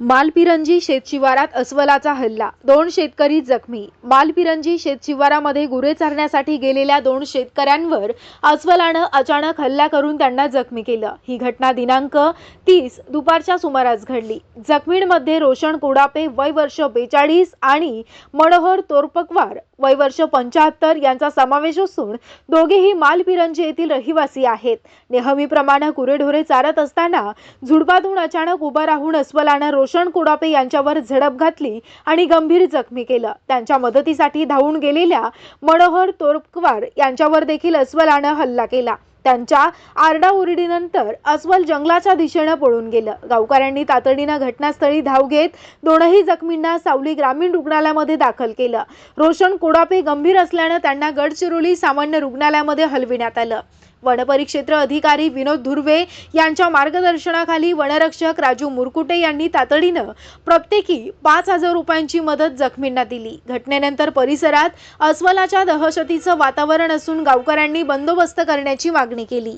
मालपिरंजी शेतशिवारात अस्वलाचा हल्ला दोन शेतकरी जखमी. मालपिरंजी शेतशिवारामध्ये गुरे चारण्यासाठी गेलेल्या दोन शेतकऱ्यांवर अस्वलानं अचानक हल्ला करून त्यांना जखमी केलं. ही घटना दिनांक तीस दुपारच्या सुमारास घडली. जखमींमध्ये रोशन कोडापे वय वर्ष बेचाळीस आणि मनोहर तोरपकवार वय वर्ष पंच्याहत्तर यांचा समावेश असून दोघेही मालपिरंजी येथील रहिवासी आहेत. नेहमीप्रमाणे गुरेढोरे चारत असताना झुडपातून अचानक उभं राहून अस्वलानं रोशन कुडापे यांच्यावर झडप घातली आणि गंभीर जखमी केलं. त्यांच्या मदतीसाठी धावून गेलेल्या मनोहर तोरपकवार यांच्यावर देखील अस्वलानं हल्ला केला. त्यांच्या आरडाओरडीनंतर अस्वल जंगलाच्या दिशेनं पळून गेलं. गावकऱ्यांनी तातडीनं घटनास्थळी धाव घेत दोनही जखमींना सावली ग्रामीण रुग्णालयामध्ये दाखल केलं. रोशन कोडापे गंभीर असल्यानं त्यांना गडचिरोली सामान्य रुग्णालयामध्ये हलविण्यात आलं. वनपरिक्षेत्र अधिकारी विनोद धुर्वे यांच्या मार्गदर्शनाखाली वनरक्षक राजू मुरकुटे यांनी तातडीनं प्रत्येकी पाच हजार रुपयांची मदत जखमींना दिली. घटनेनंतर परिसरात अस्वलाच्या दहशतीचं वातावरण असून गावकऱ्यांनी बंदोबस्त करण्याची मागणी केली.